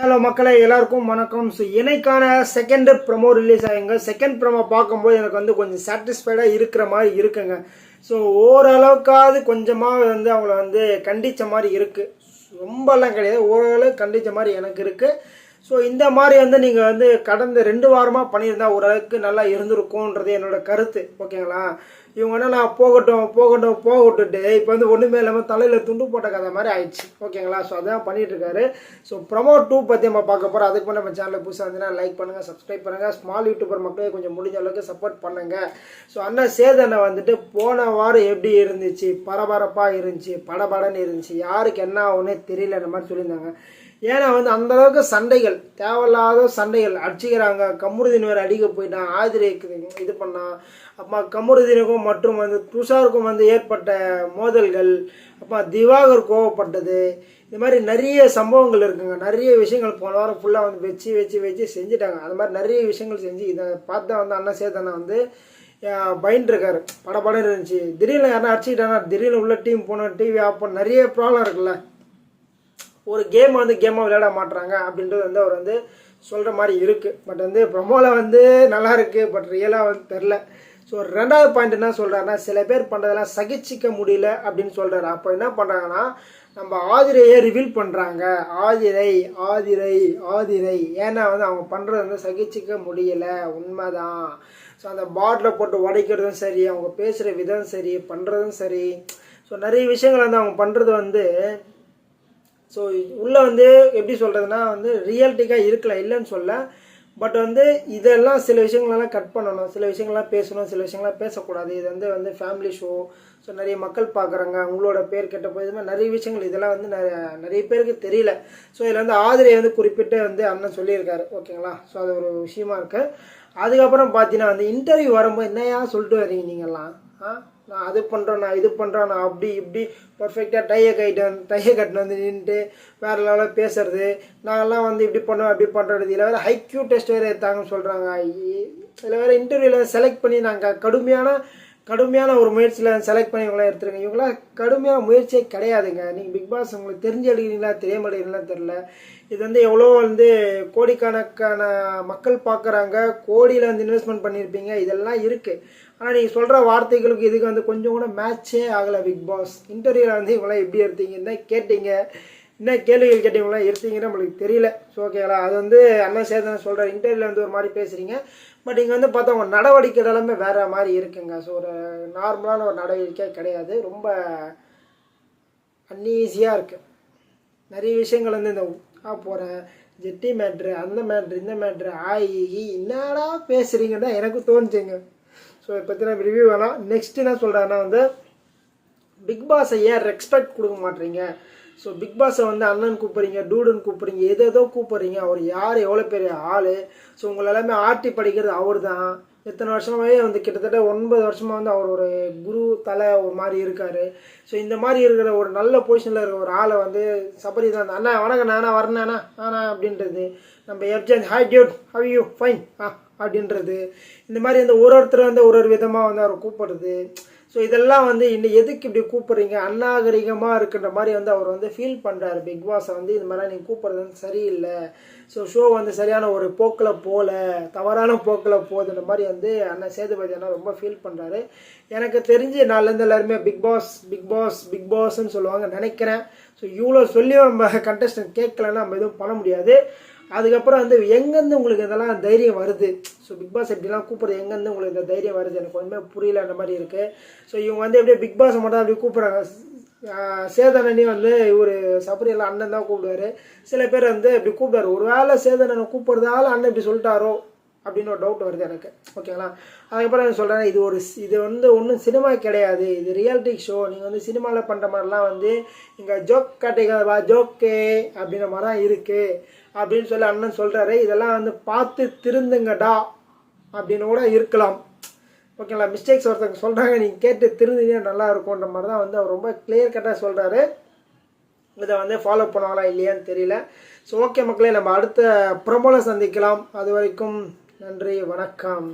Hello மக்களே எல்லாருக்கும் வணக்கம். ஸோ எனக்கான செகண்ட் ப்ரமோ ரிலீஸ் ஆகுங்க செகண்ட் ப்ரமோ பார்க்கும்போது எனக்கு வந்து கொஞ்சம் சாட்டிஸ்ஃபைடாக இருக்கிற மாதிரி இருக்குங்க. ஸோ ஓரளவுக்காவது கொஞ்சமாக வந்து அவங்கள வந்து கண்டித்த மாதிரி இருக்குது ரொம்பலாம் கிடையாது. ஓரளவுக்கு கண்டித்த மாதிரி எனக்கு இருக்குது ஸோ இந்த மாதிரி வந்து நீங்கள் வந்து கடந்த ரெண்டு வாரமாக பண்ணியிருந்தா ஓரளவுக்கு நல்லா இருந்திருக்கும்ன்றது என்னோட கருத்து. ஓகேங்களா? இவங்க என்ன நான் போகட்டும் போகட்டும் போகட்டுட்டு இப்போ வந்து ஒன்றுமே இல்லாமல் தலையில் துண்டு போட்ட கதை மாதிரி ஆயிடுச்சு. ஓகேங்களா? ஸோ அதான் பண்ணிகிட்ருக்காரு ஸோ ப்ரமோ டூ பற்றி நம்ம பார்க்க போகிறோம் அதுக்கு நம்ம சேனலில் புதுசாக இருந்ததுன்னா லைக் பண்ணுங்கள் சப்ஸ்கிரைப் பண்ணுங்கள் ஸ்மால் யூடியூபர் மக்களே கொஞ்சம் முடிஞ்ச அளவுக்கு சப்போர்ட் பண்ணுங்கள் ஸோ அண்ணா சேதனை வந்துட்டு போன வாரம் எப்படி இருந்துச்சு? பரபரப்பாக இருந்துச்சு படபடன்னு இருந்துச்சு. யாருக்கு என்ன ஒன்று தெரியல இந்த மாதிரி சொல்லியிருந்தாங்க. ஏன்னா வந்து அந்த அளவுக்கு சண்டைகள் தேவையில்லாத சண்டைகள். அடிச்சுக்கிறாங்க. கமருதீன் வேறு அடிக்க போயிட்டான் ஆதிரை இது பண்ணான் அப்போ கமருதீனுக்கும் மற்றும் வந்து துஷாருக்கும் வந்து ஏற்பட்ட மோதல்கள் அப்போ திவாகர் கோவப்பட்டது. இது மாதிரி நிறைய சம்பவங்கள் இருக்குங்க. நிறைய விஷயங்கள் போன வாரம் ஃபுல்லாக வந்து வச்சு வச்சு வச்சு செஞ்சுட்டாங்க. அது மாதிரி நிறைய விஷயங்கள் செஞ்சு இதை பார்த்தா வந்து அண்ணா சேத்தனா வந்து பயந்து இருக்காரு இருந்துச்சு. திடீர்னு யாரா அடிச்சுக்கிட்டாங்க திடீர்னு உள்ள டீம் போனோம் டிவி ஆஃப் பண்ண நிறைய ப்ராப்ளம் இருக்குல்ல. ஒரு கேம் வந்து கேமாக விளையாட மாட்டுறாங்க அப்படின்றது வந்து அவர் வந்து சொல்கிற மாதிரி இருக்குது பட் வந்து ப்ரொமோவில் வந்து நல்லா இருக்குது பட் ரியலாக வந்து தெரில ஸோ ரெண்டாவது பாயிண்ட் என்ன சொல்கிறாருன்னா சில பேர் பண்ணுறதெல்லாம் சகிச்சிக்க முடியல அப்படின்னு சொல்கிறாரு அப்போ என்ன பண்ணுறாங்கன்னா நம்ம ஆதிரையை ரிவீல் பண்ணுறாங்க ஆதிரை ஆதிரை ஆதிரை. ஏன்னா வந்து அவங்க பண்ணுறது வந்து சகிச்சிக்க முடியல. உண்மைதான். ஸோ அந்த பாட்டில் போட்டு உடைக்கிறதும் சரி அவங்க பேசுகிற விதம் சரி பண்ணுறதும் சரி. ஸோ நிறைய விஷயங்கள் வந்து அவங்க பண்ணுறது வந்து ஸோ உள்ளே வந்து எப்படி சொல்கிறதுனா வந்து ரியாலிட்டிக்காக இருக்கலாம் இல்லைன்னு சொல்ல. பட் வந்து இதெல்லாம் சில விஷயங்களெல்லாம் கட் பண்ணணும். சில விஷயங்கள்லாம் பேசணும் சில விஷயங்கள்லாம் பேசக்கூடாது. இது வந்து வந்து ஃபேமிலி ஷோ ஸோ நிறைய மக்கள் பார்க்குறாங்க உங்களோட பேர் கெட்ட போய் இது மாதிரி நிறைய விஷயங்கள் இதெல்லாம் வந்து நிறைய நிறைய பேருக்கு தெரியல. ஸோ இதில் வந்து ஆதிரியை வந்து குறிப்பிட்டு வந்து அண்ணன் சொல்லியிருக்காரு. ஓகேங்களா ஸோ அது ஒரு விஷயமா இருக்குது அதுக்கப்புறம் பார்த்தீங்கன்னா வந்து இன்டர்வியூ வரும்போது என்னையா சொல்லிட்டு வரீங்க நீங்கள்லாம் ஆ? நான் அது பண்ணுறேன் நான் இது பண்ணுறேன் நான் அப்படி இப்படி பர்ஃபெக்டாக டையை வந்து டையை கட்டினு வந்து நின்றுட்டு வேறு லெவலில் பேசுறது. நாங்கள்லாம் வந்து இப்படி பண்ணுவோம் அப்படி பண்ணுறது இதில் வேறு ஹைக்யூ டெஸ்ட் வேறு எடுத்தாங்கன்னு சொல்கிறாங்க இதில் வேறு இன்டர்வியூவில் செலக்ட் பண்ணி நாங்கள் கடுமையான கடுமையான ஒரு முயற்சியில் செலக்ட் பண்ணி இவங்களாம் எடுத்துருங்க இவங்களாம் கடுமையான முயற்சியே கிடையாதுங்க. நீங்கள் பிக் பாஸ் உங்களுக்கு தெரிஞ்சு எடுக்கிறீங்களா தெரியாம எடுக்கிறீங்களா தெரில இது வந்து எவ்வளோ வந்து கோடிக்கணக்கான மக்கள் பார்க்குறாங்க கோடியில் வந்து இன்வெஸ்ட்மெண்ட் பண்ணியிருப்பீங்க. இதெல்லாம் இருக்குது ஆனால் நீங்கள் சொல்கிற வார்த்தைகளுக்கு இதுக்கு வந்து கொஞ்சம் கூட மேட்சே ஆகலை பிக் பாஸ் இன்டர்வியூவில் வந்து இவங்களாம் எப்படி எடுத்தீங்கன்னு கேட்டீங்க. என்ன கேள்விகள் கேட்டீங்களா எடுத்தீங்கன்னு நம்மளுக்கு தெரியல. ஸோ ஓகேங்களா அது வந்து அண்ணா சேதனை சொல்கிற இன்டர்வியூவில் வந்து ஒரு மாதிரி பேசுகிறீங்க பட் இங்கே வந்து பார்த்தா உங்கள் நடவடிக்கை எல்லாமே வேறு மாதிரி இருக்குங்க. ஸோ ஒரு நார்மலான ஒரு நடவடிக்கை கிடையாது. ரொம்ப அன்ஈஸியாக இருக்குது நிறைய விஷயங்கள் வந்து இந்த ஆ போகிறேன் ஜெட்டி மேட்ரு அந்த மேட்ரு இந்த மேட்ரு ஆயி என்னடா பேசுகிறீங்கன்னா எனக்கு தோணுச்சுங்க. ஸோ இதை பற்றின ரிவ்யூ வேணாம். நெக்ஸ்ட் என்ன சொல்கிறேன்னா வந்து பிக் பாஸை ஏன் ரெஸ்பெக்ட் கொடுக்க மாட்டீங்க? ஸோ பிக் பாஸை வந்து அண்ணன் கூப்பிட்றீங்க டூடுன்னு கூப்பிட்றீங்க எது ஏதோ கூப்பிட்றீங்க அவர் யார் எவ்வளோ பெரிய ஆள்? ஸோ உங்களை எல்லாமே ஆட்டி படிக்கிறது அவர் தான் எத்தனை வருஷமாகவே வந்து கிட்டத்தட்ட ஒன்பது வருஷமாக வந்து அவர் ஒரு குரு தலை ஒரு மாதிரி இருக்கார். ஸோ இந்த மாதிரி இருக்கிற ஒரு நல்ல பொசிஷனில் இருக்கிற ஒரு ஆளை வந்து சபரி தான். அண்ணா வணக்கம் நானா வரேண்ணா ஆனா அப்படின்றது. நம்ம எஃப்ஜன் hi dude how you fine ஆ அப்படின்றது. இந்த மாதிரி வந்து ஒரு ஒருத்தர் வந்து ஒரு ஒரு விதமாக வந்து அவரை கூப்பிடுறது. ஸோ இதெல்லாம் வந்து இன்னும் எதுக்கு இப்படி கூப்பிட்றீங்க? அநாகரிகமாக இருக்கின்ற மாதிரி வந்து அவர் வந்து ஃபீல் பண்ணுறாரு பிக் பாஸை வந்து இது மாதிரிலாம் நீங்கள் கூப்பிட்றது வந்து சரியில்லை. ஸோ ஷோ வந்து சரியான ஒரு போக்கில் போகல. தவறான போக்கில் போகுதுன்ற மாதிரி வந்து அண்ணன் சேதுபதி அண்ணா ரொம்ப ஃபீல் பண்ணுறாரு எனக்கு தெரிஞ்சு நாலுலேருந்து எல்லாருமே big boss big boss big பாஸ்ன்னு சொல்லுவாங்க நினைக்கிறேன். ஸோ இவ்வளோ சொல்லியும் நம்ம கண்டஸ்டன்ட் கேட்கலன்னா நம்ம எதுவும் பண்ண முடியாது. அதுக்கப்புறம் வந்து எங்கேருந்து உங்களுக்கு இதெல்லாம் தைரியம் வருது? ஸோ பிக் பாஸ் எப்படிலாம் கூப்பிட்றது? எங்கேருந்து உங்களுக்கு இந்த தைரியம் வருது? எனக்கு ஒன்றுமே புரியல அந்த மாதிரி இருக்குது ஸோ இவங்க வந்து எப்படியே பிக் பாஸை மட்டும் அப்படி கூப்பிட்றாங்க. சேதனனி வந்து இவர் சபரியெல்லாம் அண்ணன் தான் கூப்பிடுவாரு. சில பேர் வந்து இப்படி கூப்பிடுவாரு. ஒரு வேளை சேதனனை கூப்பிட்றதால அண்ணன் இப்படி சொல்லிட்டாரோ அப்படின்னு ஒரு டவுட் வருது எனக்கு. ஓகேங்களா அதுக்கப்புறம் சொல்கிறேன் இது ஒரு இது வந்து ஒன்றும் சினிமா கிடையாது. இது ரியாலிட்டி ஷோ நீங்கள் வந்து சினிமாவில் பண்ணுற மாதிரிலாம் வந்து இங்கே ஜோக் காட்டிக்காதவா? ஜோக்கே அப்படின்ற மாதிரி தான் இருக்குது அப்படின்னு சொல்லி அண்ணன் சொல்கிறாரு இதெல்லாம் வந்து பார்த்து திருந்துங்கடா அப்படின்னு கூட இருக்கலாம். ஓகேங்களா? மிஸ்டேக்ஸ் ஒருத்தவங்க சொல்கிறாங்க நீங்கள் கேட்டு திருந்தினா நல்லா இருக்கும்ன்ற மாதிரி தான் வந்து அவர் ரொம்ப கிளியர் கட்டாக சொல்கிறாரு இதை வந்து ஃபாலோ பண்ணுவாங்களா இல்லையான்னு தெரியல. ஸோ ஓகே மக்களே நம்ம அடுத்த ப்ரொமோவில் சந்திக்கலாம். அது வரைக்கும் நன்றி வணக்கம்.